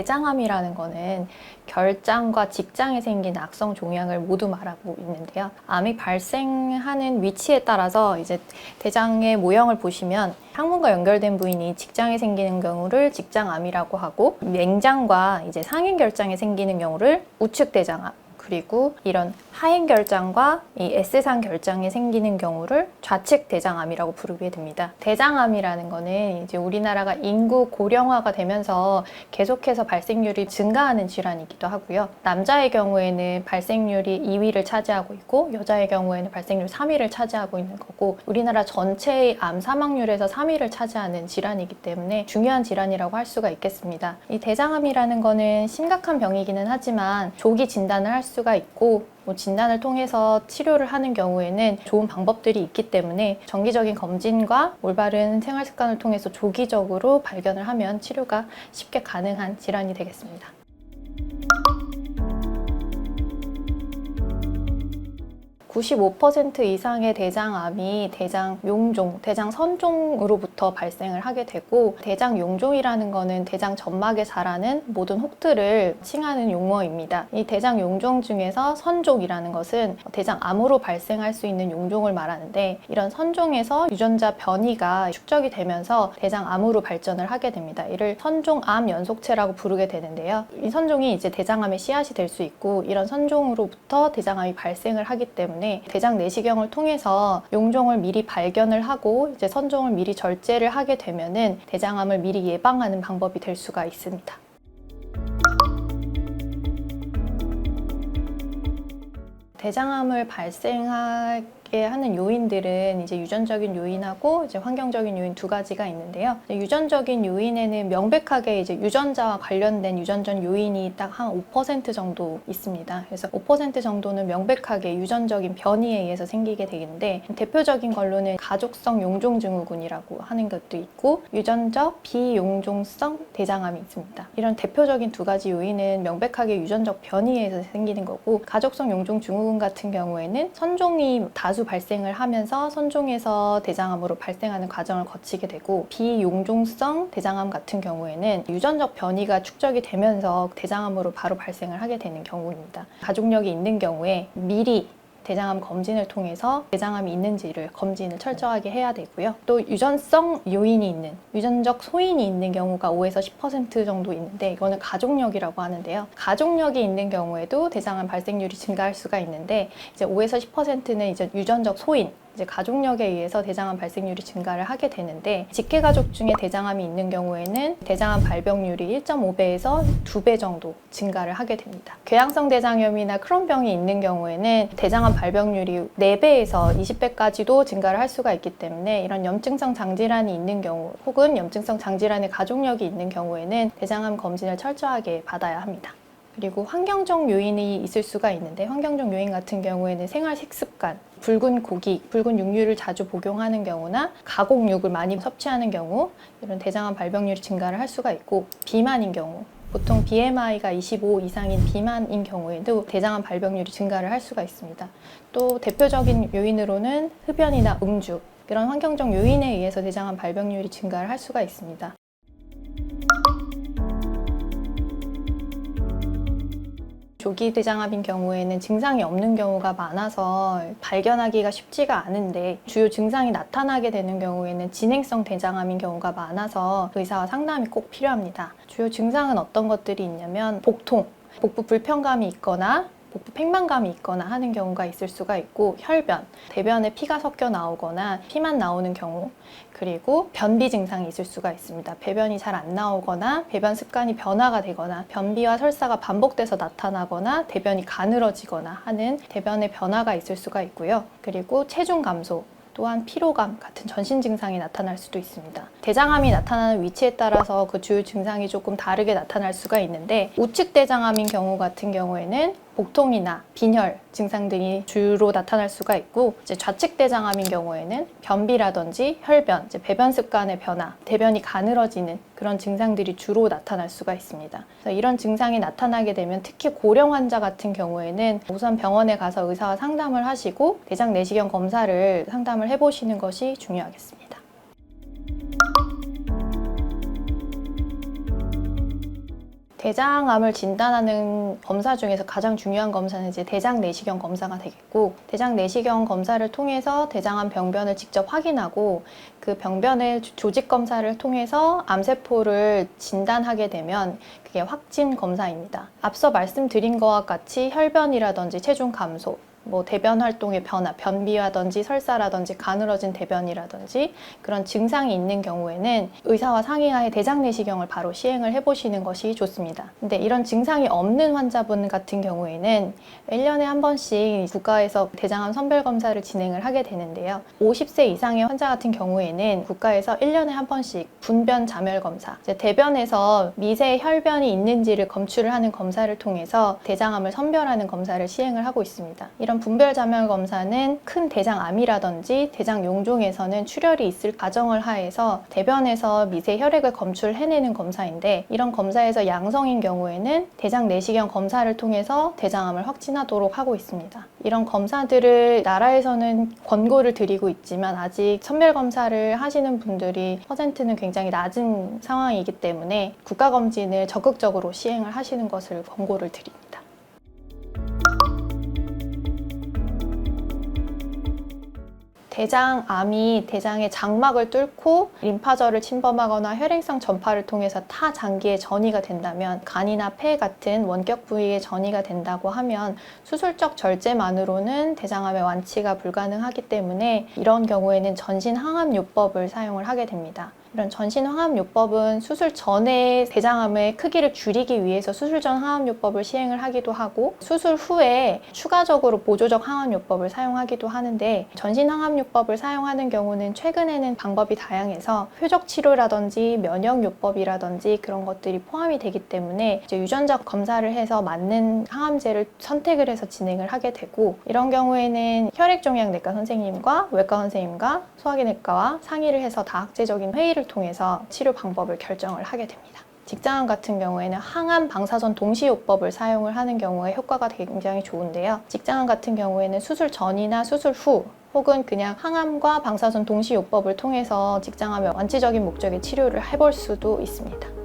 대장암이라는 거는 결장과 직장에 생긴 악성 종양을 모두 말하고 있는데요. 암이 발생하는 위치에 따라서 이제 대장의 모형을 보시면 항문과 연결된 부위니 직장에 생기는 경우를 직장암이라고 하고 맹장과 이제 상행결장에 생기는 경우를 우측 대장암 그리고 이런 하행 결장과 이 S상 결장에 생기는 경우를 좌측 대장암이라고 부르게 됩니다. 대장암이라는 거는 이제 우리나라가 인구 고령화가 되면서 계속해서 발생률이 증가하는 질환이기도 하고요. 남자의 경우에는 발생률이 2위를 차지하고 있고 여자의 경우에는 발생률 3위를 차지하고 있는 거고 우리나라 전체의 암 사망률에서 3위를 차지하는 질환이기 때문에 중요한 질환이라고 할 수가 있겠습니다. 이 대장암이라는 거는 심각한 병이기는 하지만 조기 진단을 할 수가 있고 뭐 진단을 통해서 치료를 하는 경우에는 좋은 방법들이 있기 때문에 정기적인 검진과 올바른 생활 습관을 통해서 조기적으로 발견을 하면 치료가 쉽게 가능한 질환이 되겠습니다. (95%) 이상의 대장암이 대장 용종, 대장 선종으로부터 발생을 하게 되고 대장 용종이라는 거는 대장 점막에 자라는 모든 혹들을 칭하는 용어입니다. 이 대장 용종 중에서 선종이라는 것은 대장암으로 발생할 수 있는 용종을 말하는데 이런 선종에서 유전자 변이가 축적이 되면서 대장암으로 발전을 하게 됩니다. 이를 선종암 연속체라고 부르게 되는데요. 이 선종이 이제 대장암의 씨앗이 될 수 있고 이런 선종으로부터 대장암이 발생을 하기 때문에 대장 내시경을 통해서 용종을 미리 발견을 하고 이제 선종을 미리 절제를 하게 되면은 대장암을 미리 예방하는 방법이 될 수가 있습니다. 대장암을 발생 하게 하는 요인들은 이제 유전적인 요인하고 이제 환경적인 요인 두 가지가 있는데요. 유전적인 요인에는 명백하게 이제 유전자와 관련된 유전적 요인이 딱 한 5% 정도 있습니다. 그래서 5% 정도는 명백하게 유전적인 변이에 의해서 생기게 되는데 대표적인 걸로는 가족성 용종 증후군이라고 하는 것도 있고 유전적 비용종성 대장암이 있습니다. 이런 대표적인 두 가지 요인은 명백하게 유전적 변이에 의해서 생기는 거고 가족성 용종 증후군 같은 경우에는 선종이 다수 발생을 하면서 선종에서 대장암으로 발생하는 과정을 거치게 되고 비용종성 대장암 같은 경우에는 유전적 변이가 축적이 되면서 대장암으로 바로 발생을 하게 되는 경우입니다. 가족력이 있는 경우에 미리 대장암 검진을 통해서 대장암이 있는지를 검진을 철저하게 해야 되고요. 또 유전성 요인이 있는 유전적 소인이 있는 경우가 5에서 10% 정도 있는데 이거는 가족력이라고 하는데요. 가족력이 있는 경우에도 대장암 발생률이 증가할 수가 있는데 이제 5에서 10%는 이제 유전적 소인 이제 가족력에 의해서 대장암 발생률이 증가를 하게 되는데 직계 가족 중에 대장암이 있는 경우에는 대장암 발병률이 1.5배에서 2배 정도 증가를 하게 됩니다. 궤양성 대장염이나 크론병이 있는 경우에는 대장암 발병률이 4배에서 20배까지도 증가를 할 수가 있기 때문에 이런 염증성 장질환이 있는 경우 혹은 염증성 장질환의 가족력이 있는 경우에는 대장암 검진을 철저하게 받아야 합니다. 그리고 환경적 요인이 있을 수가 있는데 환경적 요인 같은 경우에는 생활 식습관, 붉은 고기, 붉은 육류를 자주 복용하는 경우나 가공육을 많이 섭취하는 경우 이런 대장암 발병률이 증가를 할 수가 있고 비만인 경우 보통 BMI가 25 이상인 비만인 경우에도 대장암 발병률이 증가를 할 수가 있습니다. 또 대표적인 요인으로는 흡연이나 음주 이런 환경적 요인에 의해서 대장암 발병률이 증가를 할 수가 있습니다. 조기 대장암인 경우에는 증상이 없는 경우가 많아서 발견하기가 쉽지가 않은데 주요 증상이 나타나게 되는 경우에는 진행성 대장암인 경우가 많아서 의사와 상담이 꼭 필요합니다. 주요 증상은 어떤 것들이 있냐면 복통, 복부 불편감이 있거나 복부 팽만감이 있거나 하는 경우가 있을 수가 있고 혈변, 대변에 피가 섞여 나오거나 피만 나오는 경우 그리고 변비 증상이 있을 수가 있습니다. 배변이 잘 안 나오거나 배변 습관이 변화가 되거나 변비와 설사가 반복돼서 나타나거나 대변이 가늘어지거나 하는 대변의 변화가 있을 수가 있고요. 그리고 체중 감소, 또한 피로감 같은 전신 증상이 나타날 수도 있습니다. 대장암이 나타나는 위치에 따라서 그 주요 증상이 조금 다르게 나타날 수가 있는데 우측 대장암인 경우 같은 경우에는 복통이나 빈혈 증상들이 주로 나타날 수가 있고 이제 좌측 대장암인 경우에는 변비라든지 혈변, 이제 배변 습관의 변화, 대변이 가늘어지는 그런 증상들이 주로 나타날 수가 있습니다. 그래서 이런 증상이 나타나게 되면 특히 고령 환자 같은 경우에는 우선 병원에 가서 의사와 상담을 하시고 대장 내시경 검사를 상담을 해보시는 것이 중요하겠습니다. 대장암을 진단하는 검사 중에서 가장 중요한 검사는 이제 대장 내시경 검사가 되겠고 대장 내시경 검사를 통해서 대장암 병변을 직접 확인하고 그 병변의 조- 조직 검사를 통해서 암세포를 진단하게 되면 그게 확진 검사입니다. 앞서 말씀드린 것과 같이 혈변이라든지 체중 감소 뭐 대변 활동의 변화, 변비라든지 설사라든지 가늘어진 대변이라든지 그런 증상이 있는 경우에는 의사와 상의하에 대장 내시경을 바로 시행을 해보시는 것이 좋습니다. 근데 이런 증상이 없는 환자분 같은 경우에는 1년에 한 번씩 국가에서 대장암 선별 검사를 진행을 하게 되는데요. 50세 이상의 환자 같은 경우에는 국가에서 1년에 한 번씩 분변 자멸 검사, 이제 대변에서 미세 혈변이 있는지를 검출을 하는 검사를 통해서 대장암을 선별하는 검사를 시행을 하고 있습니다. 이런 분별 자멸 검사는 큰 대장암이라든지 대장 용종에서는 출혈이 있을 가정을 하에서 대변에서 미세 혈액을 검출해내는 검사인데 이런 검사에서 양성인 경우에는 대장 내시경 검사를 통해서 대장암을 확진하도록 하고 있습니다. 이런 검사들을 나라에서는 권고를 드리고 있지만 아직 선별 검사를 하시는 분들이 퍼센트는 굉장히 낮은 상황이기 때문에 국가 검진을 적극적으로 시행을 하시는 것을 권고를 드립니다. 대장암이 대장의 장막을 뚫고 림파절을 침범하거나 혈행성 전파를 통해서 타 장기에 전이가 된다면 간이나 폐 같은 원격 부위에 전이가 된다고 하면 수술적 절제만으로는 대장암의 완치가 불가능하기 때문에 이런 경우에는 전신 항암요법을 사용을 하게 됩니다. 이런 전신 항암요법은 수술 전에 대장암의 크기를 줄이기 위해서 수술 전 항암요법을 시행을 하기도 하고 수술 후에 추가적으로 보조적 항암요법을 사용하기도 하는데 전신 항암요법을 사용하는 경우는 최근에는 방법이 다양해서 표적 치료라든지 면역 요법이라든지 그런 것들이 포함이 되기 때문에 이제 유전자 검사를 해서 맞는 항암제를 선택을 해서 진행을 하게 되고 이런 경우에는 혈액종양내과 선생님과 외과 선생님과 소화기내과와 상의를 해서 다학제적인 회의 를 통해서 치료 방법을 결정을 하게 됩니다. 직장암 같은 경우에는 항암 방사선 동시요법을 사용을 하는 경우에 효과가 굉장히 좋은데요. 직장암 같은 경우에는 수술 전이나 수술 후 혹은 그냥 항암과 방사선 동시요법을 통해서 직장암의 완치적인 목적의 치료를 해볼 수도 있습니다.